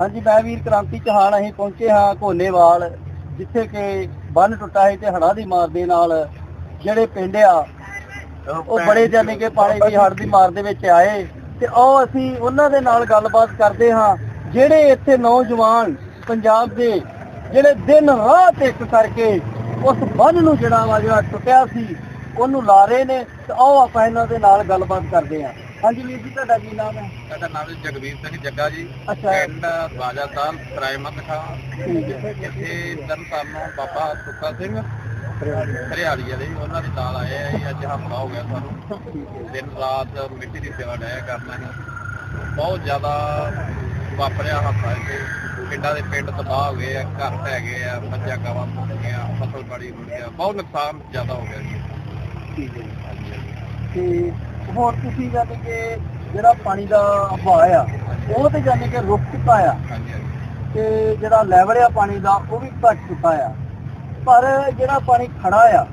ਹਾਂਜੀ, ਮੈਂ ਵੀਰ ਕ੍ਰਾਂਤੀ ਚੌਹਾਨ, ਅਸੀਂ ਪਹੁੰਚੇ ਹਾਂ ਕੋਨੇਵਾਲ ਜਿੱਥੇ ਕਿ ਬੰਨ ਟੁੱਟਾ ਹੈ ਤੇ ਹੜ੍ਹਾਂ ਦੀ ਮਾਰ ਦੇ ਨਾਲ ਜਿਹੜੇ ਪਿੰਡ ਆ, ਉਹ ਬੜੇ ਜਾਨੇ ਕਿ ਪਾਣੀ ਦੀ ਹੜ੍ਹ ਦੀ ਮਾਰ ਦੇ ਵਿੱਚ ਆਏ। ਤੇ ਉਹ ਅਸੀਂ ਉਹਨਾਂ ਦੇ ਨਾਲ ਗੱਲਬਾਤ ਕਰਦੇ ਹਾਂ, ਜਿਹੜੇ ਇੱਥੇ ਨੌਜਵਾਨ ਪੰਜਾਬ ਦੇ ਜਿਹੜੇ ਦਿਨ ਰਾਤ ਇੱਕ ਕਰਕੇ ਉਸ ਬੰਨ ਨੂੰ ਜਿਹੜਾ ਵਾ ਜਿਹੜਾ ਟੁੱਟਿਆ ਸੀ, ਉਹਨੂੰ ਲਾ ਰਹੇ ਨੇ। ਤੇ ਆਓ ਆਪਾਂ ਇਹਨਾਂ ਦੇ ਨਾਲ ਗੱਲਬਾਤ ਕਰਦੇ ਹਾਂ। ਹਾਂਜੀ ਵੀਰ ਜੀ ਤੁਹਾਡਾ ਕੀ ਨਾਮ ਹੈ? ਸਾਡਾ ਨਾਮ ਹੈ ਜਗਵੀਰ ਸਿੰਘ ਜੱਗਾ ਜੀ ਅੱਛਾ। ਪਿੰਡ ਬਾਜਾ ਸਾਹਿਬ ਸਰਾਇਮਤ ਖਾਂ। ਠੀਕ ਹੈ। ਇੱਥੇ ਤਰਨਤਾਰਨੋਂ ਬਾਬਾ ਸੁੱਖਾ ਸਿੰਘ ਹਰਿਆਲੀ ਵਾਲੇ ਉਹਨਾਂ ਦੀ ਨਾਲ ਆਏ ਆ ਜੀ ਅੱਜ ਹਫਤਾ ਹੋ ਗਿਆ ਸਾਨੂੰ। ਦਿਨ ਰਾਤ ਮਿੱਟੀ ਦੀ ਸੇਵਾ ਡਾਇਆ ਕਰਨਾ ਹੈ ਬਹੁਤ ਜ਼ਿਆਦਾ ਵਾਪਰਿਆ ਹਫਤਾ ਇੱਥੇ। ਪਿੰਡਾਂ ਦੇ ਪਿੰਡ ਤਬਾਹ ਹੋ ਗਏ ਆ ਘਰ ਢਹਿ ਗਏ ਆ ਮੱਝਾਂ ਗਾਵਾਂ ਮੁੱਕ ਗਈਆਂ ਫਸਲ ਬਾੜੀ ਰੁੜ ਗਿਆ ਬਹੁਤ ਨੁਕਸਾਨ ਜ਼ਿਆਦਾ ਹੋ ਗਿਆ ਜੀ। ਠੀਕ ਹੈ ਤੇ ਹੁਣ ਤੁਸੀਂ ਜਾਨੀ ਕਿ ਜਿਹੜਾ ਪਾਣੀ ਦਾ ਵਹਾਅ ਆ ਉਹ ਤੇ ਜਾਨੀ ਕਿ ਰੁਕ ਚੁੱਕਾ ਆ। ਤੇ ਜਿਹੜਾ ਲੈਵਲ ਆ ਪਾਣੀ ਦਾ ਉਹ ਵੀ ਘਟ ਚੁੱਕਾ ਆ। ਪਰ ਜਿਹੜਾ ਪਾਣੀ ਖੜਾ ਆ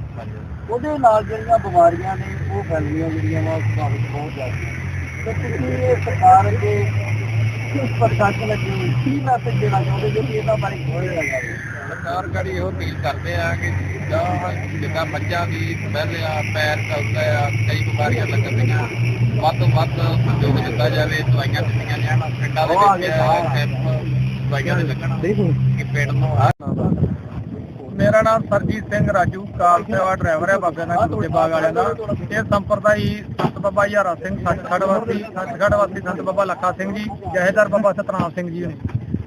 ਉਹਦੇ ਨਾਲ ਜਿਹੜੀਆਂ ਬਿਮਾਰੀਆਂ ਨੇ ਉਹ ਫੈਲਣੀਆਂ ਜਿਹੜੀਆਂ ਵਾ ਪ੍ਰਭਾਵਿਤ ਬਹੁਤ ਜ਼ਿਆਦਾ ਤੇ ਤੁਸੀਂ ਇਹ ਸਰਕਾਰ ਅੱਗੇ ਕਿਸ ਪ੍ਰਸ਼ਾਸਨ ਅੱਗੇ ਕੀ ਮੈਸੇਜ ਦੇਣਾ ਚਾਹੁੰਦੇ ਜੇ ਕਿ ਇਹਨਾਂ ਬਾਰੇ ਖੋਜ ਲਗਾਵੇ ਸਰਕਾਰ ਗੜੀ ਇਹੋ ਅਪੀਲ ਕਰਦੇ ਆ ਕਿ ਜਾਂ ਜਿੱਦਾਂ ਮੱਝਾਂ ਦੀ ਸਮੈਲ ਆ ਪੈਰ ਚੱਲਦਾ ਆ ਕਈ ਬਿਮਾਰੀਆਂ ਲੱਗਦੀਆਂ ਵੱਧ ਤੋਂ ਵੱਧ ਸਹਿਯੋਗ ਦਿੱਤਾ ਜਾਵੇ ਦਵਾਈਆਂ ਦਿੱਤੀਆਂ ਜਾਣ ਪਿੰਡਾਂ ਦੇ ਵਿੱਚ ਦਵਾਈਆਂ ਦੇ ਲੱਗਣ ਕਿ ਪਿੰਡ ਨੂੰ ਆ ਮੇਰਾ ਨਾਮ ਸਰਜੀਤ ਸਿੰਘ ਰਾਜੂ ਕਾਰ ਸੇਵਾ ਡਰਾਈਵਰ ਹੈ ਬਾਬੇ ਨਾਲ ਗੁੱਡੇ ਬਾਗ ਵਾਲਿਆਂ ਦਾ। ਇਹ ਸੰਪਰਦਾਈ ਸੰਤ ਬਾਬਾ ਯਾਰਾ ਸਿੰਘ ਸੱਚਖੰਡ ਵਾਸੀ ਵਾਸੀ ਸੰਤ ਬਾਬਾ ਲੱਖਾ ਸਿੰਘ ਜੀ ਜਹੇਦਾਰ ਬਾਬਾ ਸਤਨਾਮ ਸਿੰਘ ਜੀ ਨੇ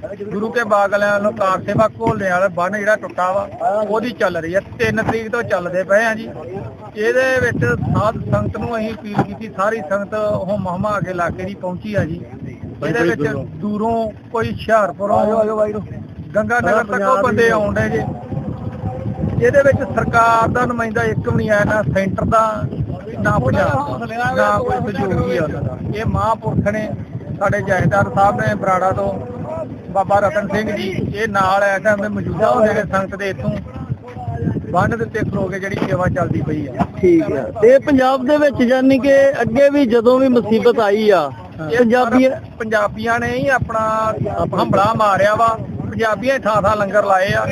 ਗੁਰੂ ਕੇ ਬਾਗ ਵਾਲਿਆਂ ਵੱਲੋਂ ਕਾਰ ਸੇਵਾ ਘੋਲਣੇ ਵਾਲਾ ਬੰਨ ਜਿਹੜਾ ਟੁੱਟਾ ਵਾ ਉਹਦੀ ਚੱਲ ਰਹੀ ਹੈ 3 ਤਰੀਕ ਤੋਂ ਚੱਲਦੇ ਪਏ ਆ ਜੀ। ਇਹਦੇ ਵਿੱਚ ਸਾਧ ਸੰਗਤ ਨੂੰ ਅਸੀਂ ਅਪੀਲ ਕੀਤੀ ਸਾਰੀ ਸੰਗਤ ਉਹ ਮਹਮਾ ਅਗੇ ਇਲਾਕੇ ਦੀ ਪਹੁੰਚੀ ਆ ਜੀ। ਇਹਦੇ ਵਿੱਚ ਦੂਰੋਂ ਕੋਈ ਹੁਸ਼ਿਆਰਪੁਰੋਂ ਗੰਗਾ ਨਗਰ ਤੱਕ ਉਹ ਬੰਦੇ ਆਉਂਦੇ ਜੇ। ਇਹਦੇ ਵਿੱਚ ਸਰਕਾਰ ਦਾ ਨੁਮਾਇੰਦਾ ਇੱਕ ਵੀ ਨਹੀਂ ਆਇਆ ਨਾ ਸੈਂਟਰ ਦਾ ਨਾ ਪੰਜਾਬ ਨਾ ਕੋਈ ਸਹਿਯੋਗੀ ਆ। ਇਹ ਮਹਾਂਪੁਰਖ ਨੇ ਸਾਡੇ ਜਹੇਦਾਰ ਸਾਹਿਬ ਨੇ ਬਰਾੜਾ ਤੋਂ ਬਾਬਾ ਰਤਨ ਸਿੰਘ ਜੀ ਇਹ ਨਾਲ ਟਾਈਮ ਦੇ ਮੌਜੂਦਾ ਹੁੰਦੇ ਨੇ ਸੰਗਤ ਦੇ ਇੱਥੋਂ ਬੰਨ ਦੇ ਉੱਤੇ ਖਲੋ ਕੇ ਜਿਹੜੀ ਸੇਵਾ ਚੱਲਦੀ ਪਈ ਆ। ਠੀਕ ਹੈ ਤੇ ਪੰਜਾਬ ਦੇ ਵਿੱਚ ਜਾਨੀ ਕਿ ਅੱਗੇ ਵੀ ਜਦੋਂ ਵੀ ਮੁਸੀਬਤ ਆਈ ਆ ਪੰਜਾਬੀ ਪੰਜਾਬੀਆਂ ਨੇ ਹੀ ਆਪਣਾ ਹੰਬਲਾ ਮਾਰਿਆ ਵਾ। ਪੰਜਾਬੀਆਂ ਥਾਂ ਥਾਂ ਲੰਗਰ ਲਾਏ ਆ।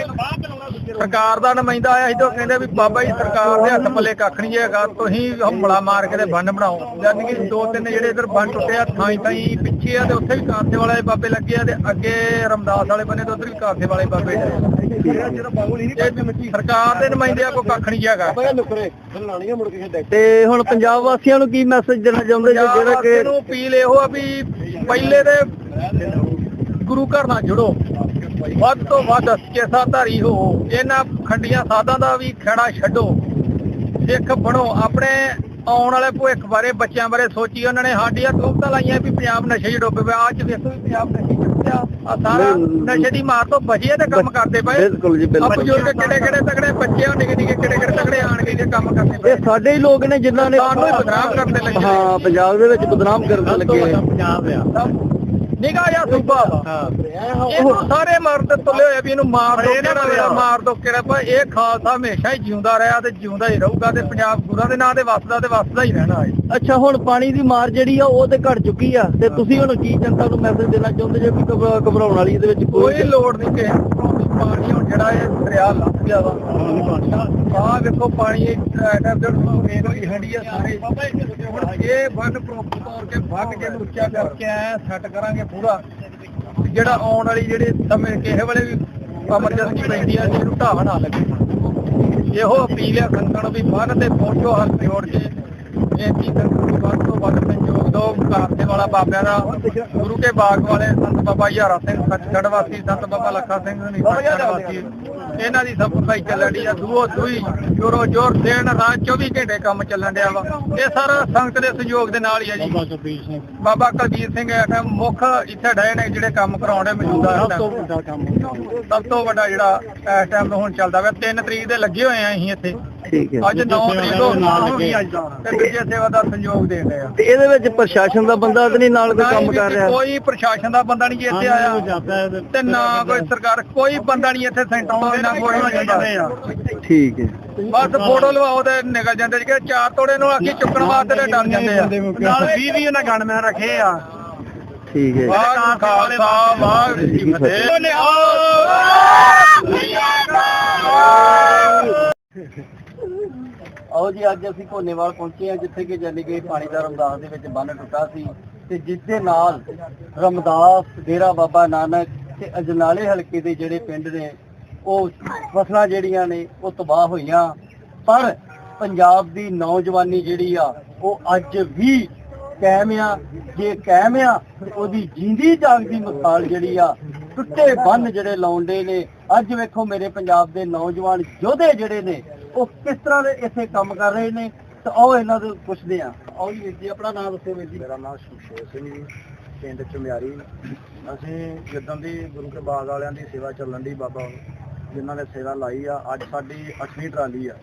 ਸਰਕਾਰ ਦਾ ਨੁਮਾਇੰਦਾ ਆਇਆ ਸੀ ਤਾਂ ਕਹਿੰਦੇ ਵੀ ਬਾਬਾ ਜੀ ਸਰਕਾਰ ਦੇ ਹੱਥ ਪੱਲੇ ਕੱਖ ਨਹੀਂ ਹੈਗਾ ਤੁਸੀਂ ਹੰਬਲਾ ਮਾਰ ਕੇ ਤੇ ਬੰਨ ਬਣਾਓ। ਯਾਨੀ ਕਿ ਦੋ ਤਿੰਨ ਜਿਹੜੇ ਇਧਰ ਬੰਨ ਟੁੱਟੇ ਆ ਥਾਂ ਥਾਈ ਪਿੱਛੇ ਆ ਤੇ ਉੱਥੇ ਵੀ ਕਾਸੇ ਵਾਲੇ ਬਾਬੇ ਲੱਗੇ ਆ ਤੇ ਅੱਗੇ ਰਮਦਾਸ ਵਾਲੇ ਬੰਨੇ ਤੇ ਉਧਰ ਵੀ ਕਾਸੇ ਵਾਲੇ ਬਾਬੇ ਸਰਕਾਰ ਦੇ ਨੁਮਾਇੰਦਿਆਂ ਕੋ ਕੱਖ ਨਹੀਂ ਹੈਗਾ। ਤੇ ਹੁਣ ਪੰਜਾਬ ਵਾਸੀਆਂ ਨੂੰ ਕੀ ਮੈਸੇਜ ਦੇਣਾ ਚਾਹੁੰਦੇ ਜੇ? ਜਿਹੜਾ ਕਿ ਨੂੰ ਅਪੀਲ ਇਹੋ ਆ ਵੀ ਪਹਿਲੇ ਦੇ ਗੁਰੂ ਘਰ ਨਾਲ ਜੁੜੋ। ਵੱਧ ਤੋਂ ਵੱਧ ਸੱਚੇ ਸਾਧਾਰੀ ਹੋ ਇਹਨਾਂ ਖੰਡੀਆਂ ਸਾਧਾਂ ਦਾ ਵੀ ਖੜਾ ਛੱਡੋ। ਸਿੱਖ ਬਣੋ ਆਪਣੇ ਆਉਣ ਵਾਲੇ ਭਵਿੱਖ ਬਾਰੇ ਬੱਚਿਆਂ ਬਾਰੇ ਸੋਚੀ ਉਹਨਾਂ ਨੇ ਸਾਡੀਆਂ ਤੋਪਤਾਂ ਲਾਈਆਂ ਵੀ ਪੰਜਾਬ ਨਸ਼ੇ 'ਚ ਡੁੱਬ ਪਿਆ ਅੱਜ ਵੇਖੋ ਵੀ ਪੰਜਾਬ ਨਸ਼ੇ 'ਚ ਡੁੱਬਿਆ ਆ ਸਾਰਾ ਨਸ਼ੇ ਦੀ ਮਾਰ ਤੋਂ ਬਚੇ ਤੇ ਕੰਮ ਕਰਦੇ ਪਏ। ਬਿਲਕੁਲ ਜੀ ਬਿਲਕੁਲ। ਬਜ਼ੁਰਗ ਕਿਹੜੇ ਕਿਹੜੇ ਤਗੜੇ ਬੱਚੇ ਆ ਨਿੱਕੇ ਨਿੱਕੇ ਕਿਹੜੇ ਕਿਹੜੇ ਤਗੜੇ ਆਣ ਕੇ ਜੇ ਕੰਮ ਕਰਦੇ ਪਏ। ਇਹ ਸਾਡੇ ਹੀ ਲੋਕ ਨੇ ਜਿਨ੍ਹਾਂ ਨੇ ਸਾਨੂੰ ਹੀ ਬਦਨਾਮ ਕਰਨ ਤੇ ਲੱਗੇ। ਹਾਂ ਪੰਜਾਬ ਦੇ ਵਿੱਚ ਬਦਨਾਮ ਕਰਨ ਲੱਗੇ ਪੰਜਾਬ ਆ। ਨਿਗਾਹ ਜਾਂ ਸੂਬਾ ਵਾ। ਇਹਨੂੰ ਸਾਰੇ ਮਰਦ ਤੁਲੇ ਹੋਏ ਵੀ ਇਹਨੂੰ ਮਾਰ ਦੋ ਕਿਹੜਾ ਵੇਲਾ ਮਾਰ ਦੋ ਕਿਹੜਾ ਪਰ ਇਹ ਖਾਲਸਾ ਹਮੇਸ਼ਾ ਹੀ ਜਿਉਂਦਾ ਰਿਹਾ ਤੇ ਜਿਉਂਦਾ ਹੀ ਰਹੂਗਾ ਤੇ ਪੰਜਾਬ ਗੁਰਾਂ ਦੇ ਨਾਂ ਤੇ ਵਸਦਾ ਤੇ ਵਸਦਾ ਹੀ ਰਹਿਣਾ ਹੈ। ਅੱਛਾ ਹੁਣ ਪਾਣੀ ਦੀ ਮਾਰ ਜਿਹੜੀ ਆ ਉਹ ਤੇ ਘਟ ਚੁੱਕੀ ਆ। ਤੇ ਤੁਸੀਂ ਹੁਣ ਕੀ ਜਨਤਾ ਨੂੰ ਮੈਸੇਜ ਦੇਣਾ ਚਾਹੁੰਦੇ ਜੇ ਵੀ ਘਬਰਾ- ਘਬਰਾਉਣ ਵਾਲੀ ਇਹਦੇ ਵਿੱਚ ਕੋਈ ਲੋੜ ਨਹੀਂ ਵੀ ਪਾਣੀ ਹੁਣ ਜਿਹੜਾ ਇਹ ਦਰਿਆ ਲੱਗ ਗਿਆ ਵਾ ਵੇਖੋ ਪਾਣੀ ਐਡਾ ਜਿਹੜਾ ਹੰਡੀ ਆ ਸਾਰੇ। ਹੁਣ ਇਹ ਬੰਨ ਪ੍ਰੋਪਰ ਤੌਰ ਤੇ ਵੱਢ ਕੇ ਉੱਚਾ ਕਰਕੇ ਆਇਆ ਸੈੱਟ ਕਰਾਂਗੇ ਪੂਰਾ। ਜਿਹੜਾ ਆਉਣ ਵਾਲੀ ਜਿਹੜੇ ਸਮੇਂ ਕਿਸੇ ਵੇਲੇ ਵੀ ਐਮਰਜੈਂਸੀ ਪੈਂਦੀ ਆ ਜਿਹਨੂੰ ਢਾਹ ਨਾ ਲੱਗੇ। ਇਹੋ ਅਪੀਲ ਹੈ ਸੰਗਤਾਂ ਨੂੰ ਵੀ ਬੰਨ ਤੇ ਪਹੁੰਚੋ ਹੱਥ ਜੋੜ ਕੇ ਇਹ ਚੀਜ਼ਾਂ ਵੱਧ ਤੋਂ ਵੱਧ ਸਹਿਯੋਗ ਦਿਓ ਕਾਸੇ ਵਾਲਾ ਬਾਬਿਆਂ ਦਾ। ਗੁਰੂ ਕੇ ਬਾਗ ਵਾਲੇ ਸੰਤ ਬਾਬਾ ਯਾਰਾ ਸਿੰਘ ਸੱਚਖੰਡ ਵਾਸੀ ਸੰਤ ਬਾਬਾ ਲੱਖਾ ਸਿੰਘ ਨਹੀਂ ਸੱਚਖੰਡ ਵਾਸੀ ਇਹਨਾਂ ਦੀ ਸੰਪਰਦਾਈ ਚੱਲਣ ਦੀ ਆ ਦੂਓ ਦੂਈ ਜੋਰੋ ਜੋਰ ਦੇਣ ਰਾਤ 24 ਘੰਟੇ ਕੰਮ ਚੱਲਣ ਡਿਆ ਵਾ। ਇਹ ਸਾਰਾ ਸੰਗਤ ਦੇ ਸਹਿਯੋਗ ਦੇ ਨਾਲ ਹੀ ਆ ਜੀ। ਬਾਬਾ ਕੁਲਬੀਰ ਸਿੰਘ। ਟਾਈਮ ਮੁੱਖ ਇੱਥੇ ਡਏ ਨੇ ਜਿਹੜੇ ਕੰਮ ਕਰਾਉਂਦੇ ਮੌਜੂਦਾ ਇਸ time। ਸਭ ਤੋਂ ਵੱਡਾ ਜਿਹੜਾ ਇਸ ਟਾਈਮ ਹੁਣ ਚੱਲਦਾ ਵਾ 3 ਤਰੀਕ ਦੇ ਲੱਗੇ ਹੋਏ ਆ ਅਸੀਂ ਇੱਥੇ। ਠੀਕ ਹੈ। ਅੱਜ 9 ਤਰੀਕ ਤੋਂ ਤੇ ਦੂਜੇ ਸੇਵਾ ਦਾ ਸੰਯੋਗ ਦੇ ਰਹੇ ਆ ਤੇ ਇਹਦੇ ਵਿੱਚ ਪ੍ਰਸ਼ਾਸਨ ਦਾ ਬੰਦਾ ਤਾਂ ਨਹੀਂ ਨਾਲ ਕੋਈ ਕੰਮ ਕਰ ਰਿਹਾ। ਕੋਈ ਪ੍ਰਸ਼ਾਸਨ ਦਾ ਬੰਦਾ ਨਹੀਂ ਇੱਥੇ ਆਇਆ। ਤੇ ਨਾ ਕੋਈ ਸਰਕਾਰ ਕੋਈ ਬੰਦਾ ਨਹੀਂ ਇੱਥੇ ਸੈਂਟਰ ਤੋਂ ਨਾ ਕੋਈ ਨਹੀਂ ਜਾਂਦਾ ਠੀਕ ਹੈ। ਬਸ ਫੋਟੋ ਲਵਾਓ ਤੇ ਨਿਕਲ ਜਾਂਦੇ ਜੀ ਚਾਰ ਤੋੜੇ ਨੂੰ ਆਖੀ ਚੁੱਕਣ ਵਾਸਤੇ ਤੇ ਡਰ ਜਾਂਦੇ ਆ। ਨਾਲ 20 20 ਉਹਨਾਂ ਗਨਮੈਨ ਰੱਖੇ ਆ। ਠੀਕ ਹੈ। ਵਾਹਿਗੁਰੂ ਖਾਲਸਾ ਵਾਹਿਗੁਰੂ ਜੀ ਫਤਿਹ। ਆਓ ਜੀ, ਅੱਜ ਅਸੀਂ ਘੋਨੇਵਾਲ ਪਹੁੰਚੇ ਹਾਂ, ਜਿੱਥੇ ਕਿ ਜਾਨੀ ਕਿ ਪਾਣੀ ਦਾ ਰਮਦਾਸ ਦੇ ਵਿੱਚ ਬੰਨ ਟੁੱਟਾ ਸੀ ਤੇ ਜਿਸ ਦੇ ਨਾਲ ਰਮਦਾਸ, ਡੇਰਾ ਬਾਬਾ ਨਾਨਕ ਤੇ ਅਜਨਾਲੇ ਹਲਕੇ ਦੇ ਜਿਹੜੇ ਪਿੰਡ ਨੇ, ਉਹ ਫਸਲਾਂ ਜਿਹੜੀਆਂ ਨੇ, ਉਹ ਤਬਾਹ ਹੋਈਆਂ। ਪਰ ਪੰਜਾਬ ਦੀ ਨੌਜਵਾਨੀ ਜਿਹੜੀ ਆ, ਉਹ ਅੱਜ ਵੀ ਕਾਇਮ ਆ। ਜੇ ਕਾਇਮ ਆ ਉਹਦੀ ਜਿੰਦੀ ਜਾਗਦੀ ਮਿਸਾਲ ਜਿਹੜੀ ਆ, ਟੁੱਟੇ ਬੰਨ ਜਿਹੜੇ ਲਾਉਂਦੇ ਨੇ। ਅੱਜ ਵੇਖੋ ਮੇਰੇ ਪੰਜਾਬ ਦੇ ਨੌਜਵਾਨ ਯੋਧੇ ਜਿਹੜੇ ਨੇ ਉਹ ਕਿਸ ਤਰ੍ਹਾਂ ਦੇ ਇੱਥੇ ਕੰਮ ਕਰ ਰਹੇ ਨੇ? ਤੇ ਆਓ ਇਹਨਾਂ ਤੋਂ ਪੁੱਛਦੇ ਆ। ਆਓ ਜੀ ਵੀਰ ਜੀ ਆਪਣਾ ਨਾਮ ਦੱਸੋ ਵੀਰ ਜੀ। ਮੇਰਾ ਨਾਮ ਸ਼ਮਸ਼ੇਰ ਸਿੰਘ ਜੀ ਪਿੰਡ ਚੁਮਿਆਰੀ। ਅਸੀਂ ਜਿੱਦਾਂ ਦੀ ਗੁਰੂ ਕੇ ਬਾਗ ਵਾਲਿਆਂ ਦੀ ਸੇਵਾ ਚੱਲਣ ਦੀ ਬਾਬਾ ਜਿਨ੍ਹਾਂ ਨੇ ਸੇਵਾ ਲਾਈ ਆ ਅੱਜ ਸਾਡੀ 8ਵੀਂ ਟਰਾਲੀ ਆ।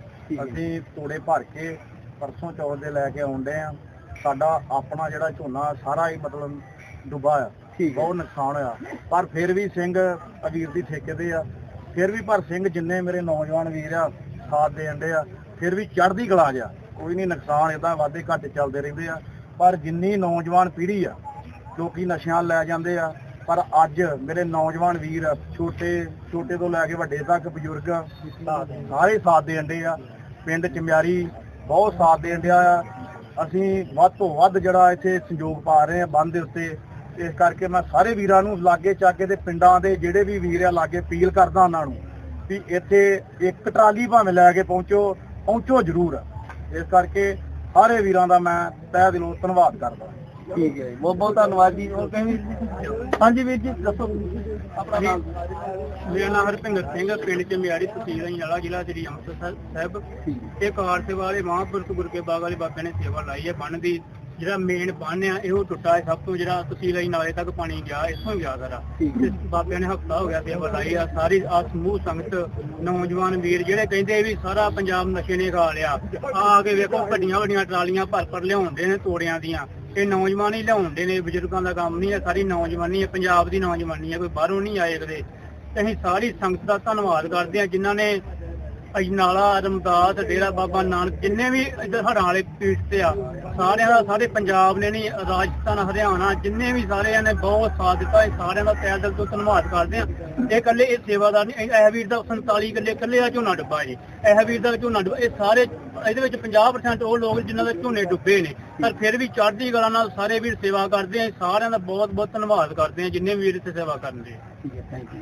ਅਸੀਂ ਤੋੜੇ ਭਰ ਕੇ ਪਰਸੋਂ ਚੌਥ ਦੇ ਲੈ ਕੇ ਆਉਂਦੇ ਆ। ਸਾਡਾ ਆਪਣਾ ਜਿਹੜਾ ਝੋਨਾ ਸਾਰਾ ਹੀ ਮਤਲਬ ਡੁੱਬਾ ਆ। ਬਹੁਤ ਨੁਕਸਾਨ ਹੋਇਆ। ਪਰ ਫਿਰ ਵੀ ਸਿੰਘ ਅਵੀਰ ਦੀ ਠੇਕੇ ਦੇ ਆ। ਫਿਰ ਵੀ ਪਰ ਸਿੰਘ ਜਿੰਨੇ ਮੇਰੇ ਨੌਜਵਾਨ ਵੀਰ ਆ ਸਾਥ ਦੇ ਅੰਡੇ ਆ, ਫਿਰ ਵੀ ਚੜ੍ਹਦੀ ਕਲਾ ਜਾ ਕੋਈ ਨਹੀਂ ਨੁਕਸਾਨ ਇਦਾਂ ਵਾਧੇ ਘਾਟੇ ਚੱਲਦੇ ਰਹਿੰਦੇ ਆ। ਪਰ ਜਿੰਨੀ ਨੌਜਵਾਨ ਪੀੜ੍ਹੀ ਆ, ਲੋਕੀ ਨਸ਼ਿਆਂ ਲੈ ਜਾਂਦੇ ਆ, ਪਰ ਅੱਜ ਮੇਰੇ ਨੌਜਵਾਨ ਵੀਰ ਛੋਟੇ ਛੋਟੇ ਤੋਂ ਲੈ ਕੇ ਵੱਡੇ ਤੱਕ ਬਜ਼ੁਰਗ ਸਾਰੇ ਸਾਥ ਦੇ ਅੰਡੇ ਆ। ਪਿੰਡ ਚਮਿਆਰੀ ਬਹੁਤ ਸਾਥ ਦੇ ਅੰਡਿਆ ਆ। ਅਸੀਂ ਵੱਧ ਤੋਂ ਵੱਧ ਜਿਹੜਾ ਇੱਥੇ ਸੰਯੋਗ ਪਾ ਰਹੇ ਆ ਬੰਦ ਦੇ ਉੱਤੇ। ਇਸ ਕਰਕੇ ਮੈਂ ਸਾਰੇ ਵੀਰਾਂ ਨੂੰ ਲਾਗੇ ਚਾਗੇ ਦੇ ਪਿੰਡਾਂ ਦੇ ਜਿਹੜੇ ਵੀ ਵੀਰ ਆ, ਲਾਗੇ ਅਪੀਲ ਕਰਦਾ ਉਹਨਾਂ ਨੂੰ ਵੀ ਇੱਥੇ ਇੱਕ ਟਰਾਲੀ ਭਾਵੇਂ ਲੈ ਕੇ ਪਹੁੰਚੋ ਪਹੁੰਚੋ ਜ਼ਰੂਰ। ਇਸ ਕਰਕੇ ਸਾਰੇ ਵੀਰਾਂ ਦਾ ਮੈਂ ਤਹਿ ਦਿਲੋਂ ਧੰਨਵਾਦ ਕਰਦਾ। ਠੀਕ ਹੈ ਜੀ। ਬਹੁਤ ਬਹੁਤ ਧੰਨਵਾਦ ਜੀ। ਹੋਰ ਕਹੀਂ ਵੀਰ ਜੀ? ਹਾਂਜੀ ਵੀਰ ਜੀ ਦੱਸੋ। ਆਪਣਾ ਨਾਮ ਮੇਰਾ ਨਾਮ ਹਰਪਿੰਦਰ ਸਿੰਘ ਪਿੰਡ ਚਮਿਆਰੀ ਤਹਿਸੀਲ ਅੰਜਾਲਾ ਜ਼ਿਲ੍ਹਾ ਸ੍ਰੀ ਅੰਮ੍ਰਿਤਸਰ ਸਾਹਿਬ। ਇਹ ਕਾਰ ਸੇਵਾ ਵਾਲੇ ਮਹਾਂਪੁਰਖ ਗੁਰਕੇ ਬਾਗ ਵਾਲੇ ਬਾਬੇ ਨੇ ਸੇਵਾ ਲਾਈ ਹੈ ਬੰਨ ਦੀ ਜਿਹੜਾ ਮੇਨ ਬੰਨ ਆ ਇਹੋ ਟੁੱਟਾ ਹੈ ਸਭ ਤੋਂ ਜਿਹੜਾ ਤਹਿਸੀਲ ਅਈ ਨਾਲੇ ਤੱਕ ਪਾਣੀ ਗਿਆ ਇੱਥੋਂ ਹੀ ਗਿਆ ਸਾਰਾ। ਤੇ ਬਾਬਿਆਂ ਨੇ ਹਫਤਾ ਹੋ ਗਿਆ ਸੇਵਾ ਲਾਈ ਆ ਸਾਰੀ ਆ ਸਮੂਹ ਸੰਗਤ ਨੌਜਵਾਨ ਵੀਰ ਜਿਹੜੇ ਕਹਿੰਦੇ ਵੀ ਸਾਰਾ ਪੰਜਾਬ ਨਸ਼ੇ ਨੇ ਖਾ ਲਿਆ। ਆ ਕੇ ਵੇਖੋ ਵੱਡੀਆਂ ਵੱਡੀਆਂ ਟਰਾਲੀਆਂ ਭਰ ਭਰ ਲਿਆਉਂਦੇ ਨੇ ਤੋੜਿਆਂ ਦੀਆਂ। ਇਹ ਨੌਜਵਾਨ ਹੀ ਲਿਆਉਂਦੇ ਨੇ ਬਜ਼ੁਰਗਾਂ ਦਾ ਕੰਮ ਨਹੀਂ ਹੈ ਸਾਰੀ ਨੌਜਵਾਨੀ ਹੈ ਪੰਜਾਬ ਦੀ ਨੌਜਵਾਨੀ ਹੈ ਕੋਈ ਬਾਹਰੋਂ ਨਹੀਂ ਆਏ ਕਦੇ। ਤੇ ਅਸੀਂ ਸਾਰੀ ਸੰਗਤ ਦਾ ਧੰਨਵਾਦ ਕਰਦੇ ਹਾਂ ਜਿਨ੍ਹਾਂ ਨੇ ਅਜਨਾਲਾ ਰਮਦਾਸ ਡੇਰਾ ਬਾਬਾ ਨਾਨਕ, ਜਿੰਨੇ ਵੀ ਇੱਧਰ ਹੜ੍ਹਾਂ ਵਾਲੇ ਪੀੜ ਤੇ ਆ, ਸਾਰਿਆਂ ਦਾ, ਸਾਰੇ ਪੰਜਾਬ ਨੇ ਨਹੀਂ, ਰਾਜਸਥਾਨ, ਹਰਿਆਣਾ, ਜਿੰਨੇ ਵੀ ਸਾਰਿਆਂ ਨੇ ਬਹੁਤ ਸਾਥ ਦਿੱਤਾ, ਇਹ ਸਾਰਿਆਂ ਦਾ ਤਹਿ ਦਿਲ ਤੋਂ ਧੰਨਵਾਦ ਕਰਦੇ ਆ ਇਹ ਇਕੱਲੇ ਇਹ ਸੇਵਾਦਾਰ ਨਹੀਂ, ਇਹ ਵੀਰ ਦਾ 47 ਕਿੱਲੇ ਇਕੱਲੇ ਦਾ ਝੋਨਾ ਡੁੱਬਾ ਜੀ। ਇਹ ਵੀਰ ਦਾ ਝੋਨਾ ਡੁੱਬਾ, ਇਹ ਸਾਰੇ, ਇਹਦੇ ਵਿੱਚ 50% ਉਹ ਲੋਕ ਜਿਨ੍ਹਾਂ ਦੇ ਝੋਨੇ ਡੁੱਬੇ ਨੇ। ਪਰ ਫਿਰ ਵੀ ਚੜ੍ਹਦੀ ਕਲਾ ਨਾਲ ਸਾਰੇ ਵੀਰ ਸੇਵਾ ਕਰਦੇ ਆ ਸਾਰਿਆਂ ਦਾ ਬਹੁਤ ਬਹੁਤ ਧੰਨਵਾਦ ਕਰਦੇ ਆ, ਜਿੰਨੇ ਵੀਰ ਇੱਥੇ ਸੇਵਾ ਕਰਨ ਦੇ। ਠੀਕ ਹੈ ਥੈਂਕ ਯੂ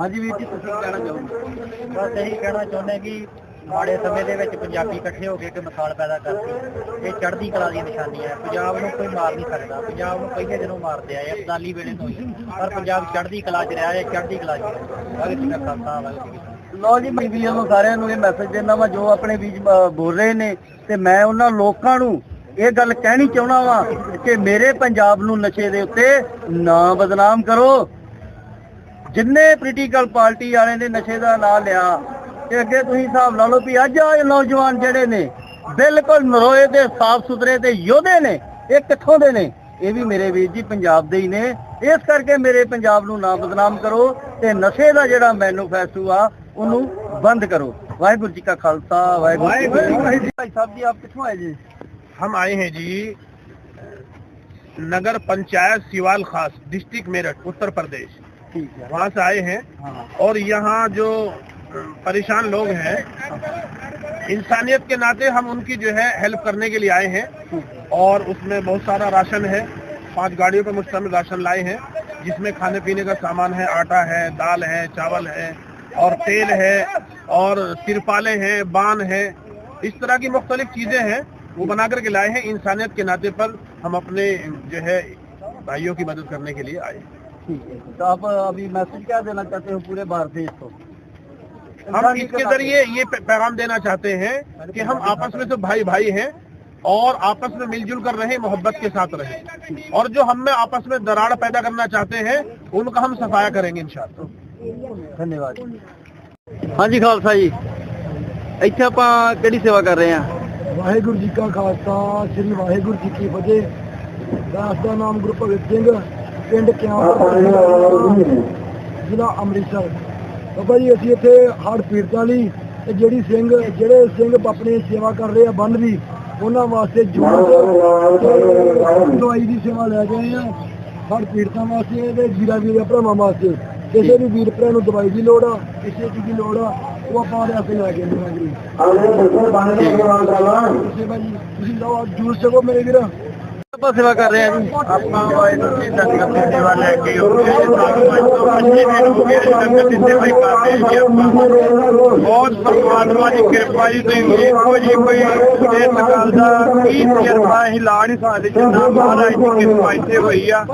ਹਾਂਜੀ ਵੀਰ ਜੀ ਤੁਸੀਂ ਕਹਿਣਾ ਚਾਹੋਗੇ? ਬਸ ਇਹੀ ਕਹਿਣਾ ਚਾਹੁੰਦੇ ਕਿ ਮਾੜੇ ਸਮੇਂ ਦੇ ਵਿੱਚ ਪੰਜਾਬੀ ਇਕੱਠੇ ਹੋ ਕੇ ਇੱਕ ਮਿਸਾਲ ਪੈਦਾ ਕਰਤੀ ਇਹ ਚੜ੍ਹਦੀ ਕਲਾ ਦੀ ਨਿਸ਼ਾਨੀ ਹੈ। ਪੰਜਾਬ ਨੂੰ ਕੋਈ ਮਾਰ ਨਹੀਂ ਸਕਦਾ। ਪੰਜਾਬ ਨੂੰ ਪਹਿਲੇ ਦਿਨੋਂ ਮਾਰਦੇ ਆਏ ਅਬਦਾਲੀ ਵੇਲੇ ਤੋਂ ਹੀ। ਪਰ ਪੰਜਾਬ ਚੜ੍ਹਦੀ ਕਲਾ 'ਚ ਰਿਹਾ ਹੈ ਚੜ੍ਹਦੀ ਕਲਾ 'ਚ। ਵਾਹਿਗੁਰੂ ਜੀ ਕਾ ਖਾਲਸਾ ਵਾਹਿਗੁਰੂ ਜੀ ਲੋ ਜੀ ਮੈਂ ਵੀਰਾਂ ਨੂੰ ਸਾਰਿਆਂ ਨੂੰ ਇਹ ਮੈਸੇਜ ਦੇਣਾ ਵਾ ਜੋ ਆਪਣੇ ਵੀਰ ਬੋਲ ਰਹੇ ਨੇ ਤੇ ਮੈਂ ਉਹਨਾਂ ਲੋਕਾਂ ਨੂੰ ਇਹ ਗੱਲ ਕਹਿਣੀ ਚਾਹਣਾ ਵਾ ਕਿ ਮੇਰੇ ਪੰਜਾਬ ਨੂੰ ਨਸ਼ੇ ਦੇ ਉੱਤੇ ਨਾ ਬਦਨਾਮ ਕਰੋ ਜਿੰਨੇ ਪੋਲੀਟੀਕਲ ਪਾਰਟੀ ਵਾਲੇ ਨੇ ਨਸ਼ੇ ਦਾ ਨਾਂ ਲਿਆ ਤੇ ਅੱਗੇ ਤੁਸੀਂ ਹਿਸਾਬ ਲਾ ਲਓ ਵੀ ਅੱਜ ਆ ਨੌਜਵਾਨ ਜਿਹੜੇ ਨੇ ਬਿਲਕੁਲ ਨਰੋਏ ਤੇ ਸਾਫ ਸੁਥਰੇ ਤੇ ਯੋਧੇ ਨੇ ਇਹ ਕਿੱਥੋਂ ਦੇ ਨੇ ਇਹ ਵੀ ਮੇਰੇ ਵੀਰ ਜੀ ਪੰਜਾਬ ਦੇ ਹੀ ਨੇ ਇਸ ਕਰਕੇ ਮੇਰੇ ਪੰਜਾਬ ਨੂੰ ਨਾ ਬਦਨਾਮ ਕਰੋ ਤੇ ਨਸ਼ੇ ਦਾ ਜਿਹੜਾ ਮੈਨੂਫੈਕਚਰ ਆ ਉਹਨੂੰ ਬੰਦ ਕਰੋ ਵਾਹਿਗੁਰੂ ਜੀ ਕਾ ਖਾਲਸਾ ਵਾਹਿਗੁਰੂ ਜੀ ਕੀ ਫਤਿਹ ਭਾਈ ਸਾਹਿਬ ਜੀ ਆਪ ਕਿੱਥੋਂ ਆਏ ਜੀ हम आए हैं जी नगर पंचायत सिवाल खास डिस्ट्रिक्ट मेरठ उत्तर प्रदेश वहाँ से आए हैं। हाँ। और यहाँ जो परेशान लोग हैं इंसानियत के नाते हम उनकी जो है हेल्प करने के लिए आए हैं। और उसमें बहुत सारा राशन है। पाँच गाड़ियों पर मुश्तम राशन लाए हैं जिसमें खाने पीने का सामान है आटा है दाल है चावल है और तेल है और तिरपाले हैं बान है। इस तरह की मुख्तलिफ़ चीज़ें हैं वो बना करके लाए हैं। इंसानियत के नाते पर हम अपने जो है भाइयों की मदद करने के लिए आए हैं। ठीक है तो आप अभी मैसेज क्या देना चाहते हो पूरे भारत देश को हम इसके जरिए ये पे- पैगाम देना चाहते हैं कि हम आपस में सब भाई भाई हैं और आपस में मिलजुल कर रहे मोहब्बत के साथ रहे और जो हम में आपस में दरार पैदा करना चाहते हैं उनका हम सफाया करेंगे इंशाल्लाह ਧੰਨਵਾਦ ਹਾਂਜੀ ਖਾਲਸਾ ਜੀ ਇੱਥੇ ਆਪਾਂ ਕਿਹੜੀ ਸੇਵਾ ਕਰ ਰਹੇ ਹਾਂ ਵਾਹਿਗੁਰੂ ਜੀ ਕਾ ਖਾਲਸਾ ਸ੍ਰੀ ਵਾਹਿਗੁਰੂ ਜੀ ਕੀ ਫਤਿਹ ਦਾਸ ਦਾ ਨਾਮ ਗੁਰੂ ਭਗਤ ਸਿੰਘ ਪਿੰਡ ਕਿਆਂਪੁਰ ਜ਼ਿਲ੍ਹਾ ਅੰਮ੍ਰਿਤਸਰ ਬਾਬਾ ਜੀ ਅਸੀਂ ਇੱਥੇ ਹੜ ਪੀੜਤਾਂ ਲਈ ਤੇ ਜਿਹੜੀ ਸਿੰਘ ਜਿਹੜੇ ਸਿੰਘ ਆਪਣੀ ਸੇਵਾ ਕਰ ਰਹੇ ਆ ਬੰਨ ਦੀ ਉਹਨਾਂ ਵਾਸਤੇ ਤੇ ਦਵਾਈ ਦੀ ਸੇਵਾ ਲੈ ਆਏ ਆ ਹਰ ਪੀੜਤਾਂ ਵਾਸਤੇ ਤੇ ਜੀਰਾ ਵੀਰ ਭਰਾਵਾਂ ਵਾਸਤੇ ਕਿਸੇ ਵੀ ਵੀਰ ਭਰਾ ਨੂੰ ਦਵਾਈ ਦੀ ਲੋੜ ਆ ਕਿਸੇ ਚੀਜ਼ ਦੀ ਲੋੜ ਆ ਉਹ ਆਪਾਂ ਉਹਦੇ ਵਾਸਤੇ ਲੈ ਕੇ ਆਉਂਦੇ ਹਾਂ ਜੀ ਕਿਸੇ ਭਾਜੀ ਤੁਸੀਂ ਲਓ ਜੂਸ ਸਕੋ ਮੇਰੇ ਵੀਰ ਆਪਾਂ ਸੇਵਾ ਕਰ ਰਹੇ ਆ ਜੀ। ਆਪਾਂ ਵਾਹਿਗੁਰੂ ਜੀ ਦਾ ਲੰਗਰ ਸੇਵਾ ਲੈ ਕੇ ਹਾਂ ਪੰਜੇ ਦਿਨ ਹੋ ਗਏ ਲੰਗਰ ਦੀ ਸੇਵਾ ਹੀ ਕਰ ਰਹੇ ਜੀ ਆਪਾਂ। ਬਹੁਤ ਪਰਮਾਤਮਾ ਦੀ ਕਿਰਪਾ ਜੀ ਤੁਸੀਂ ਵੇਖੋ ਜੀ ਕੋਈ ਇਸ ਗੱਲ ਦਾ ਕੀ ਕਿਰਪਾ ਅਸੀਂ ਲਾ ਨਹੀਂ ਸਕਦੇ ਜਿੰਨਾ ਮਹਾਰਾਜ ਦੀ ਕਿਰਪਾ ਇੱਥੇ ਹੋਈ ਆ।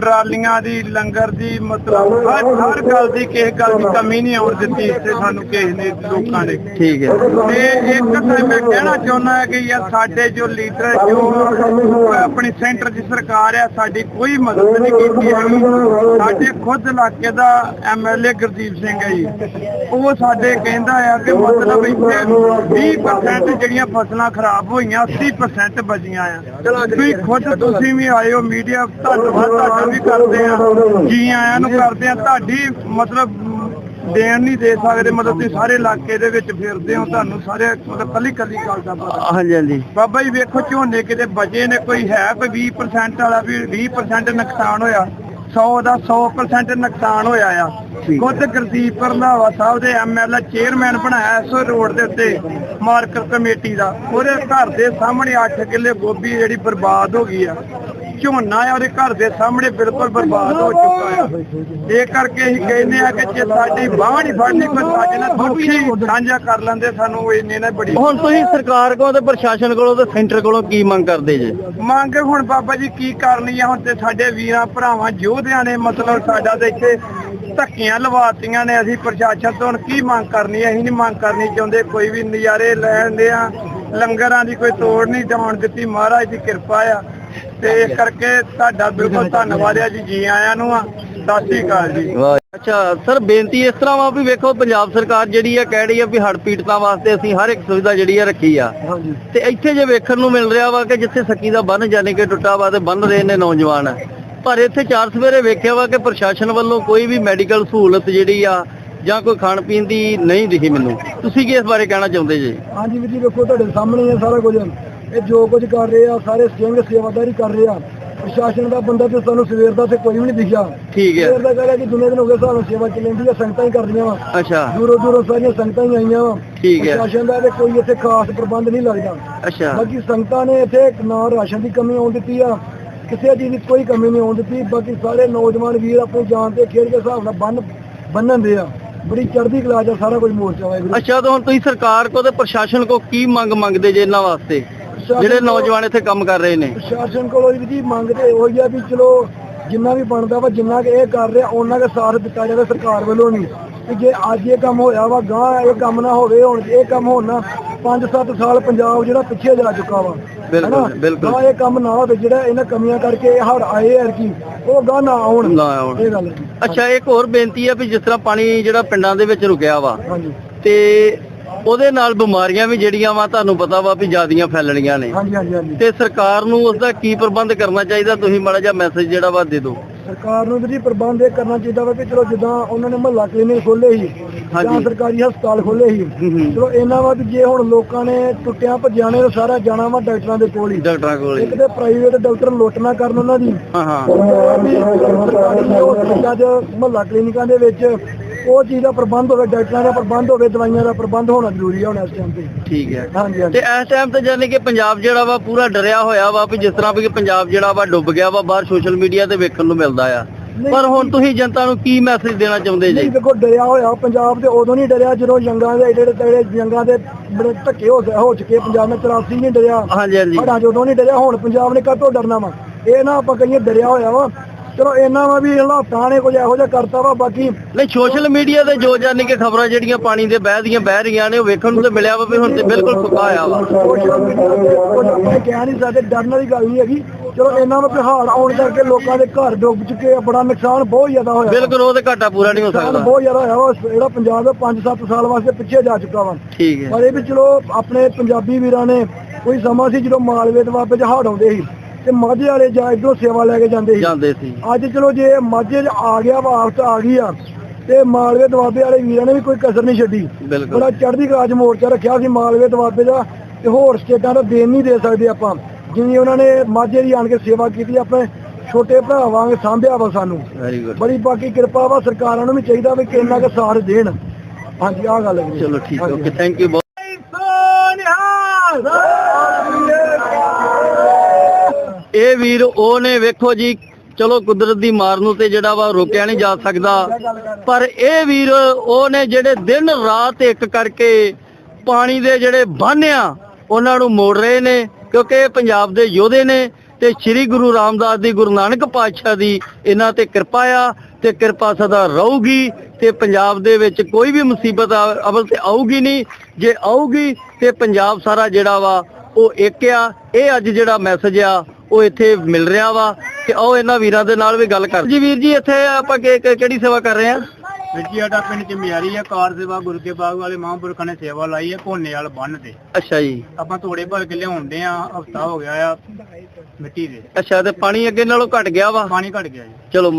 ਟਰਾਲੀਆਂ ਦੀ ਲੰਗਰ ਦੀ ਮਤਲਬ ਹਰ ਹਰ ਗੱਲ ਦੀ ਕਿਸੇ ਗੱਲ ਦੀ ਕਮੀ ਨਹੀਂ ਆਉਣ ਦਿੱਤੀ ਇੱਥੇ ਸਾਨੂੰ ਕਿਸੇ ਨੇ ਲੋਕਾਂ ਨੇ। ਠੀਕ ਹੈ। ਤੇ ਇੱਕ ਤਾਂ ਮੈਂ ਕਹਿਣਾ ਚਾਹੁੰਦਾ ਹਾਂ ਕਿ ਯਾਰ ਸਾਡੇ ਜੋ ਲੀਡਰ ਜੋ ਆਪਣੀ ਸੈਂਟਰ ਦੀ ਸਰਕਾਰ ਆ, ਸਾਡੀ ਕੋਈ ਮਦਦ ਨਹੀਂ ਕੀਤੀ ਹੈਗੀ। ਸਾਡੇ ਖੁਦ ਇਲਾਕੇ ਦਾ ਐਮਐਲਏ ਗੁਰਦੀਪ ਸਿੰਘ ਹੈ ਜੀ। ਉਹ ਸਾਡੇ ਕਹਿੰਦਾ ਆ ਕਿ ਮਤਲਬ ਇੱਥੇ 20% ਜਿਹੜੀਆਂ ਫਸਲਾਂ ਖਰਾਬ ਹੋਈਆਂ 80% ਬਚੀਆਂ ਆ। ਤੁਸੀਂ ਖੁਦ ਤੁਸੀਂ ਵੀ ਆਏ ਹੋ ਮੀਡੀਆ, ਧੰਨਵਾਦ, ਤੁਹਾਡਾ ਵੀ ਕਰਦੇ ਆ। ਜੀ ਆਇਆਂ ਨੂੰ ਕਰਦੇ ਆ, ਤੁਹਾਡੀ ਮਤਲਬ ਦੇਣ ਨਹੀਂ ਦੇ ਸਕਦੇ ਮਤਲਬ ਤੁਸੀਂ ਸਾਰੇ ਇਲਾਕੇ ਦੇ ਵਿੱਚ ਫਿਰਦੇ ਹੋ ਤੁਹਾਨੂੰ ਸਾਰੇ ਮਤਲਬ ਕੱਲੀ ਕੱਲੀ ਗੱਲ ਦਾ ਪਤਾ। ਹਾਂਜੀ ਹਾਂਜੀ। ਬਾਬਾ ਜੀ ਵੇਖੋ ਝੋਨੇ ਕਿਤੇ ਬਚੇ ਨੇ ਕੋਈ ਹੈ ਕੋਈ 20% ਵਾਲਾ ਵੀ 20% ਨੁਕਸਾਨ ਹੋਇਆ। 100 ਦਾ 100% ਨੁਕਸਾਨ ਹੋਇਆ ਆ। ਖੁਦ ਗੁਰਦੀਪ ਰੰਧਾਵਾ ਸਾਹਿਬ ਦੇ ਐਮਐਲਏ ਚੇਅਰਮੈਨ ਬਣਾਇਆ ਇਸ ਰੋਡ ਦੇ ਉੱਤੇ ਮਾਰਕਰ ਕਮੇਟੀ ਦਾ। ਉਹਦੇ ਘਰ ਦੇ ਸਾਹਮਣੇ 8 ਕਿੱਲੇ ਗੋਭੀ ਜਿਹੜੀ ਬਰਬਾਦ ਹੋ ਗਈ ਆ। ਝੋਨਾ ਆ ਉਹਦੇ ਘਰ ਦੇ ਸਾਹਮਣੇ ਬਿਲਕੁਲ ਬਰਬਾਦ ਹੋ ਚੁੱਕਾ ਆ। ਇਹ ਕਰਕੇ ਅਸੀਂ ਕਹਿੰਦੇ ਆ ਕਿ ਜੇ ਸਾਡੀ ਬਾਂਹ ਨਹੀਂ ਫੜਨੀ ਕੋਈ ਸਾਡੇ ਨਾਲ ਦੁੱਖੀ ਸਾਂਝਾ ਕਰ ਲੈਂਦੇ ਸਾਨੂੰ ਇੰਨੇ ਨਾ ਬੜੀ ਹੁਣ ਤੁਸੀਂ ਸਰਕਾਰ ਕੋਲੋਂ ਤੇ ਪ੍ਰਸ਼ਾਸਨ ਕੋਲੋਂ ਤੇ ਸੈਂਟਰ ਕੋਲੋਂ ਕੀ ਮੰਗ ਕਰਦੇ ਜੇ? ਮੰਗ ਹੁਣ ਬਾਬਾ ਜੀ ਕੀ ਕਰਨੀ ਆ ਹੁਣ ਤੇ ਸਾਡੇ ਵੀਰਾਂ ਭਰਾਵਾਂ ਯੋਧਿਆਂ ਨੇ ਮਤਲਬ ਸਾਡਾ ਤੇ ਇੱਥੇ ਧੱਕੀਆਂ ਲਵਾਤੀਆਂ ਨੇ ਅਸੀਂ ਪ੍ਰਸ਼ਾਸਨ ਤੋਂ ਹੁਣ ਕੀ ਮੰਗ ਕਰਨੀ ਹੈ ਅਸੀਂ ਨਹੀਂ ਮੰਗ ਕਰਨੀ ਚਾਹੁੰਦੇ ਕੋਈ ਵੀ ਨਜ਼ਾਰੇ ਲੈਣ ਦੇ ਆ। ਲੰਗਰਾਂ ਦੀ ਕੋਈ ਤੋੜ ਨਹੀਂ ਜਾਣ ਦਿੱਤੀ ਮਹਾਰਾਜ ਦੀ ਕਿਰਪਾ ਆ। ਤੇ ਇਸ ਕਰਕੇ ਤੁਹਾਡਾ ਬਿਲਕੁਲ ਧੰਨਵਾਦ ਆ ਜੀ ਜੀ ਆਇਆਂ ਨੂੰ ਆ। ਸਤਿ ਸ਼੍ਰੀ ਅਕਾਲ ਜੀ। ਅੱਛਾ ਸਰ ਬੇਨਤੀ ਇਸ ਤਰ੍ਹਾਂ ਵਾ ਵੀ ਵੇਖੋ ਪੰਜਾਬ ਸਰਕਾਰ ਜਿਹੜੀ ਆ ਕਹਿ ਰਹੀ ਆ ਵੀ ਹੜ੍ਹ ਪੀੜਤਾਂ ਵਾਸਤੇ ਅਸੀਂ ਹਰ ਇੱਕ ਸੁਵਿਧਾ ਜਿਹੜੀ ਆ ਰੱਖੀ ਆ। ਹਾਂਜੀ। ਤੇ ਇੱਥੇ ਜੇ ਵੇਖਣ ਨੂੰ ਮਿਲ ਰਿਹਾ ਵਾ ਕਿ ਜਿੱਥੇ ਸੱਕੀ ਦਾ ਬੰਨ ਜਾਣੇ ਕਿ ਟੁੱਟਾ ਵਾ ਤੇ ਬੰਨ ਰਹੇ ਨੇ ਨੌਜਵਾਨ ਪਰ ਇੱਥੇ ਚਾਰ ਸਵੇਰੇ ਵੇਖਿਆ ਵਾ ਕਿ ਪ੍ਰਸ਼ਾਸਨ ਵੱਲੋਂ ਕੋਈ ਵੀ ਮੈਡੀਕਲ ਸਹੂਲਤ ਜਿਹੜੀ ਆ ਜਾਂ ਕੋਈ ਖਾਣ ਪੀਣ ਦੀ ਨਹੀਂ ਦਿਖੀ ਮੈਨੂੰ। ਤੁਸੀਂ ਕੀ ਇਸ ਬਾਰੇ ਕਹਿਣਾ ਚਾਹੁੰਦੇ ਜੀ? ਹਾਂਜੀ ਵੀਰ ਜੀ ਵੇਖੋ ਤੁਹਾਡੇ ਸਾਹਮਣੇ ਹੀ ਹੈ ਸਾਰਾ ਕੁਝ। ਇਹ ਜੋ ਕੁਝ ਕਰ ਰਹੇ ਆ ਸਾਰੇ ਸਿੰਘ ਸੇਵਾਦਾਰੀ ਕਰ ਰਹੇ ਆ। ਪ੍ਰਸ਼ਾਸਨ ਦਾ ਬੰਦਾ ਤੇ ਸਾਨੂੰ ਸਵੇਰ ਦਾ ਤੇ ਕੋਈ ਵੀ ਨਹੀਂ ਦਿਖਿਆ। ਠੀਕ ਹੈ। ਸਵੇਰ ਦਾ ਕਹਿੰਦਾ ਕਿ ਦੁਨੀਆ ਦਿਨ ਹੋ ਗਏ ਸਾਨੂੰ ਸੇਵਾ ਚੱਲਦੀ ਆ ਸੰਗਤਾਂ ਹੀ ਕਰਦੀਆਂ ਵਾ। ਅੱਛਾ। ਦੂਰੋਂ ਦੂਰੋਂ ਸਾਰੀਆਂ ਸੰਗਤਾਂ ਹੀ ਆਈਆਂ ਵਾ। ਠੀਕ ਹੈ। ਪ੍ਰਸ਼ਾਸਨ ਦਾ ਤੇ ਕੋਈ ਇੱਥੇ ਖਾਸ ਪ੍ਰਬੰਧ ਨਹੀਂ ਲੱਗਦਾ। ਅੱਛਾ। ਬਾਕੀ ਸੰਗਤਾਂ ਨੇ ਇੱਥੇ ਨਾ ਰਾਸ਼ਨ ਦੀ ਕਮੀ ਆਉਣ ਦਿੱਤੀ ਆ। ਕਿਸੇ ਚੀਜ਼ ਦੀ ਕੋਈ ਕਮੀ ਨਹੀਂ ਆਉਣ ਦਿੱਤੀ। ਬਾਕੀ ਸਾਰੇ ਨੌਜਵਾਨ ਵੀਰ ਆਪਣੀ ਜਾਨ ਤੇ ਖੇਡ ਕੇ ਹਿਸਾਬ ਨਾਲ ਬੰਨ ਬੰਨਣ ਦੇ ਆ। ਬੜੀ ਚੜ੍ਹਦੀ ਕਲਾ ਆ ਸਾਰਾ ਕੁਝ ਮੋਰਚਾ ਵਾਹਿਗੁਰੂ। ਅੱਛਾ ਤਾਂ ਹੁਣ ਤੁਸੀਂ ਸਰਕਾਰ ਕੋ ਤੇ ਪ੍ਰਸ਼ਾਸਨ ਕੋ ਕੀ ਮੰਗ ਮੰਗਦੇ ਜੇ ਇਹਨਾਂ ਵਾਸਤੇ? ਜਿਹੜੇ ਨੌਜਵਾਨ ਇੱਥੇ ਕੰਮ ਕਰ ਰਹੇ ਨੇ ਪ੍ਰਸ਼ਾਸਨ ਕੋਲੋਂ ਵੀ ਜੀ ਮੰਗਦੇ ਉਹੀ ਆ ਵੀ ਚਲੋ ਜਿੰਨਾ ਵੀ ਬਣਦਾ ਵਾ ਜਿੰਨਾ ਕਿ ਇਹ ਕਰ ਰਿਹਾ ਉਹਨਾਂ ਦਾ ਸਾਥ ਦਿੱਤਾ ਜਾਵੇ ਸਰਕਾਰ ਵੱਲੋਂ ਨਹੀਂ ਕਿ ਜੇ ਅੱਜ ਇਹ ਕੰਮ ਹੋਇਆ ਵਾ ਗਾਂ ਇਹ ਕੰਮ ਨਾ ਹੋਵੇ ਹੁਣ ਇਹ ਕੰਮ ਹੋਣ ਨਾ 5-7 ਸਾਲ ਪੰਜਾਬ ਜਿਹੜਾ ਪਿੱਛੇ ਜਾ ਚੁੱਕਾ ਵਾ ਬਿਲਕੁਲ? ਬਿਲਕੁਲ। ਗਾਂ ਇਹ ਕੰਮ ਨਾ ਹੋਵੇ ਜਿਹੜਾ ਇਹਨਾਂ ਕਮੀਆਂ ਕਰਕੇ ਇਹ ਹੜ ਆਏ ਯਾਰ ਕੀ ਉਹ ਗਾਂ ਨਾ ਆਉਣ ਨਾ ਆਉਣ। ਇਹ ਗੱਲ। ਅੱਛਾ ਇੱਕ ਹੋਰ ਬੇਨਤੀ ਆ ਵੀ ਜਿਸ ਤਰ੍ਹਾਂ ਪਾਣੀ ਜਿਹੜਾ ਪਿੰਡਾਂ ਦੇ ਵਿੱਚ ਰੁਕਿਆ ਵਾ ਹਾਂਜੀ ਤੇ ਉਹਦੇ ਨਾਲ ਬਿਮਾਰੀਆਂ ਵੀ ਜਿਹੜੀਆਂ ਵਾ ਤੁਹਾਨੂੰ ਪਤਾ ਵਾ ਵੀ ਜ਼ਿਆਦੀਆਂ ਫੈਲਣੀਆਂ ਨੇ। ਹਾਂਜੀ ਹਾਂਜੀ ਹਾਂਜੀ। ਤੇ ਸਰਕਾਰ ਨੂੰ ਉਸ ਦਾ ਕੀ ਪ੍ਰਬੰਧ ਕਰਨਾ ਚਾਹੀਦਾ ਤੁਸੀਂ ਮਾੜਾ ਜਿਹਾ ਮੈਸੇਜ ਜਿਹੜਾ ਵਾ ਦੇ ਦਿਓ। ਸਰਕਾਰ ਨੂੰ ਵੀ ਪ੍ਰਬੰਧ ਇਹ ਕਰਨਾ ਚਾਹੀਦਾ ਵਾ ਕਿ ਚਲੋ ਜਿੱਦਾਂ ਉਹਨਾਂ ਨੇ ਮਹੱਲਾ ਕਲੀਨਿਕ ਖੋਲੇ ਸੀ ਜਾਂ। ਸਰਕਾਰੀ ਹਸਪਤਾਲ ਖੋਲੇ ਸੀ ਚਲੋ ਇਹਨਾਂ ਵਾ ਜੇ ਹੁਣ ਲੋਕਾਂ ਨੇ ਟੁੱਟਿਆਂ ਭੱਜਿਆਂ ਨੇ ਸਾਰਾ ਜਾਣਾ ਵਾ ਡਾਕਟਰਾਂ ਦੇ ਕੋਲ ਹੀ। ਡਾਕਟਰਾਂ ਕੋਲ ਇੱਕ ਤੇ ਪ੍ਰਾਈਵੇਟ ਡਾਕਟਰ ਲੁੱਟ ਨਾ ਕਰਨ ਉਹਨਾਂ ਦੀ। ਹਾਂ ਹਾਂ। ਸਰਕਾਰੀ ਹਸਪਤਾਲਾਂ ਮਹੱਲਾ ਕਲੀਨਿਕਾਂ ਦੇ ਵਿੱਚ ਉਹ ਚੀਜ਼ ਦਾ ਪ੍ਰਬੰਧ ਹੋਵੇ ਡਾਕਟਰਾਂ ਦਾ ਪ੍ਰਬੰਧ ਹੋਵੇ ਦਵਾਈਆਂ ਦਾ ਪ੍ਰਬੰਧ ਹੋਣਾ ਜ਼ਰੂਰੀ ਹੈ ਹੁਣ ਇਸ ਟਾਈਮ ਤੇ। ਠੀਕ ਹੈ। ਹਾਂਜੀ ਤੇ ਹਾਂਜੀ ਇਸ ਟਾਈਮ ਤੇ ਜਾਨੀ ਕਿ ਪੰਜਾਬ ਜਿਹੜਾ ਵਾ ਪੂਰਾ ਡਰਿਆ ਹੋਇਆ ਵਾ ਵੀ ਜਿਸ ਤਰ੍ਹਾਂ ਵੀ ਪੰਜਾਬ ਜਿਹੜਾ ਵਾ ਡੁੱਬ ਗਿਆ ਵਾ ਬਾਹਰ ਸੋਸ਼ਲ ਮੀਡੀਆ ਤੇ ਵੇਖਣ ਨੂੰ ਮਿਲਦਾ ਆ। ਪਰ ਹੁਣ ਤੁਸੀਂ ਜਨਤਾ ਨੂੰ ਕੀ ਮੈਸੇਜ ਦੇਣਾ ਚਾਹੁੰਦੇ ਜੀ? ਦੇਖੋ ਡਰਿਆ ਹੋਇਆ ਪੰਜਾਬ ਤੇ ਉਦੋਂ ਨਹੀਂ ਡਰਿਆ ਜਦੋਂ ਜੰਗਾਂ ਦੇ ਏਡੇ ਏਡੇ ਜੰਗਾਂ ਦੇ ਬੜੇ ਧੱਕੇ ਹੋ ਹੋ ਚੁੱਕੇ ਪੰਜਾਬ ਨਾਲ 84 ਨਹੀਂ ਡਰਿਆ। ਹਾਂਜੀ ਹਾਂਜੀ। ਹੜਾਂ ਜਦੋਂ ਨਹੀਂ ਡਰਿਆ ਹੁਣ ਪੰਜਾਬ ਨੇ ਕਾਹਤੋਂ ਡਰਨਾ ਵਾ? ਇਹ ਨਾ ਆਪਾਂ ਕਹੀਏ ਡਰਿਆ ਹੋਇਆ ਵਾ ਚਲੋ ਇਹਨਾਂ ਵਾ ਵੀ ਹਾਲਾਤਾਂ ਨੇ ਕੁਝ ਇਹੋ ਜਿਹਾ ਕਰਤਾ ਵਾ ਬਾਕੀ ਨਹੀਂ ਸੋਸ਼ਲ ਮੀਡੀਆ ਤੇ ਜੋ ਜਾਨੀ ਕਿ ਖਬਰਾਂ ਜਿਹੜੀਆਂ ਪਾਣੀ ਦੇ ਬਹਿ ਦੀਆਂ ਬਹਿ ਰਹੀਆਂ ਨੇ ਉਹ ਵੇਖਣ ਨੂੰ ਤੇ ਮਿਲਿਆ ਵਾ ਵੀ ਹੁਣ ਤੇ ਬਿਲਕੁਲ ਸੁੱਕਾ ਆ ਵਾ। ਸੋਸ਼ਲ ਮੀਡੀਆ ਤੇ ਕੁਝ ਆਪਾਂ ਇਹ ਕਹਿ ਨਹੀਂ ਸਕਦੇ ਡਰਨ ਵਾਲੀ ਗੱਲ ਨਹੀਂ ਹੈਗੀ। ਚਲੋ ਇਹਨਾਂ ਨੂੰ ਹਾੜ ਆਉਣ ਕਰਕੇ ਲੋਕਾਂ ਦੇ ਘਰ ਡੁੱਬ ਚੁੱਕੇ ਆ ਬੜਾ ਨੁਕਸਾਨ ਬਹੁਤ ਜ਼ਿਆਦਾ ਹੋਇਆ। ਬਿਲਕੁਲ ਉਹ ਤੇ ਘਾਟਾ ਪੂਰਾ ਨਹੀਂ ਹੋ ਸਕਦਾ। ਬਹੁਤ ਜ਼ਿਆਦਾ ਹੋਇਆ ਵਾ ਜਿਹੜਾ ਪੰਜਾਬ ਦਾ 5-7 ਸਾਲ ਵਾਸਤੇ ਪਿੱਛੇ ਜਾ ਚੁੱਕਾ ਵਾ। ਠੀਕ ਹੈ। ਪਰ ਇਹ ਵੀ ਚਲੋ ਆਪਣੇ ਪੰਜਾਬੀ ਵੀਰਾਂ ਨੇ ਕੋਈ ਸਮਾਂ ਸੀ ਜਦੋਂ ਮਾਲਵੇ ਦੇ ਵਾਪੇ ਹੜ ਆਉਂਦੇ ਸੀ। ਤੇ ਮਾਝੇ ਵਾਲੇ ਜਾ ਇੱਧਰੋਂ ਸੇਵਾ ਲੈ ਕੇ ਜਾਂਦੇ ਸੀ। ਜਾਂਦੇ ਸੀ। ਅੱਜ ਚਲੋ ਜੇ ਮਾਝੇ 'ਚ ਆ ਗਿਆ ਵਾ ਆਫਤ ਆ ਗਈ ਆ ਤੇ ਮਾਲਵੇ ਦਵਾਬੇ ਵਾਲੇ ਵੀਰਾਂ ਨੇ ਵੀ ਕੋਈ ਕਸਰ ਨਹੀਂ ਛੱਡੀ। ਬਿਲਕੁਲ। ਬੜਾ ਚੜ੍ਹਦੀ ਕਲਾ 'ਚ ਮੋਰਚਾ ਰੱਖਿਆ ਸੀ ਮਾਲਵੇ ਦਵਾਬੇ ਦਾ ਤੇ ਹੋਰ ਸਟੇਟਾਂ ਦਾ ਦੇਣ ਨਹੀਂ ਦੇ ਸਕਦੇ ਆਪਾਂ। ਜਿਵੇਂ ਉਹਨਾਂ ਨੇ ਮਾਝੇ ਦੀ ਆਣ ਕੇ ਸੇਵਾ ਕੀਤੀ ਆਪਣੇ ਛੋਟੇ ਭਰਾ ਵਾਂਗ ਸਾਂਭਿਆ ਵਾ ਸਾਨੂੰ। ਵੈਰੀ ਗੁੱਡ ਬੜੀ ਬਾਕੀ ਕਿਰਪਾ ਵਾ ਸਰਕਾਰਾਂ ਨੂੰ ਵੀ ਚਾਹੀਦਾ ਵੀ ਕਿੰਨਾ ਕੁ ਸਾਥ ਦੇਣ। ਹਾਂਜੀ ਆਹ ਗੱਲ ਹੈ ਚਲੋ ਠੀਕ ਹੈ। ਓਕੇ ਥੈਂਕ ਯੂ ਇਹ ਵੀਰ, ਉਹ ਨੇ ਵੇਖੋ ਜੀ, ਚਲੋ ਕੁਦਰਤ ਦੀ ਮਾਰ ਨੂੰ ਤੇ ਜਿਹੜਾ ਵਾ ਰੋਕਿਆ ਨਹੀਂ ਜਾ ਸਕਦਾ। ਪਰ ਇਹ ਵੀਰ, ਉਹ ਨੇ ਜਿਹੜੇ ਦਿਨ ਰਾਤ ਇੱਕ ਕਰਕੇ ਪਾਣੀ ਦੇ ਜਿਹੜੇ ਬਾਨਿਆ, ਉਹਨਾਂ ਨੂੰ ਮੋੜ ਰਹੇ ਨੇ, ਕਿਉਂਕਿ ਇਹ ਪੰਜਾਬ ਦੇ ਯੋਧੇ ਨੇ ਤੇ ਸ੍ਰੀ ਗੁਰੂ ਰਾਮਦਾਸ ਦੀ ਗੁਰੂ ਨਾਨਕ ਪਾਤਸ਼ਾਹ ਦੀ ਇਹਨਾਂ ਤੇ ਕਿਰਪਾ ਆ ਤੇ ਕਿਰਪਾ ਸਦਾ ਰਹੂਗੀ ਤੇ ਪੰਜਾਬ ਦੇ ਵਿੱਚ ਕੋਈ ਵੀ ਮੁਸੀਬਤ ਆ- ਅਵਲ ਤੇ ਆਊਗੀ ਨਹੀਂ। ਜੇ ਆਊਗੀ ਤੇ ਪੰਜਾਬ ਸਾਰਾ ਜਿਹੜਾ ਵਾ ਉਹ ਇੱਕ ਆ। ਇਹ ਅੱਜ ਜਿਹੜਾ ਮੈਸੇਜ ਆ ਉਹ ਇੱਥੇ ਮਿਲ ਰਿਹਾ ਵਾ ਤੇ ਆਓ ਇਹਨਾਂ ਵੀਰਾਂ ਦੇ ਨਾਲ ਵੀ ਗੱਲ ਕਰ ਜੀ ਵੀਰ ਜੀ ਇੱਥੇ ਆਪਾਂ ਕਿ- ਕਿ- ਕਿਹੜੀ ਸੇਵਾ ਕਰ ਰਹੇ ਆ? ਜੀ ਸਾਡਾ ਪਿੰਡ ਚ ਮਿਆਰੀ ਆ ਕਾਰ ਸੇਵਾ ਗੁਰੂ ਕੇ ਬਾਗ ਵਾਲੇ ਮਹਾਂਪੁਰਖਾਂ ਨੇ ਸੇਵਾ ਲਾਈ ਹੈ ਕੋਨੇ ਵਾਲ ਬੰਨ ਤੇ। ਅੱਛਾ ਜੀ। ਆਪਾਂ ਤੋੜੇ ਭਰ ਕੇ ਲਿਆਉਂਦੇ ਆ ਹਫਤਾ ਹੋ ਗਿਆ ਆ ਮਿੱਟੀ ਦੇ। ਅੱਛਾ ਤੇ ਪਾਣੀ ਅੱਗੇ ਨਾਲੋਂ ਘਟ ਗਿਆ ਵਾ? ਪਾਣੀ ਘਟ ਗਿਆ ਜੀ। ਚਲੋ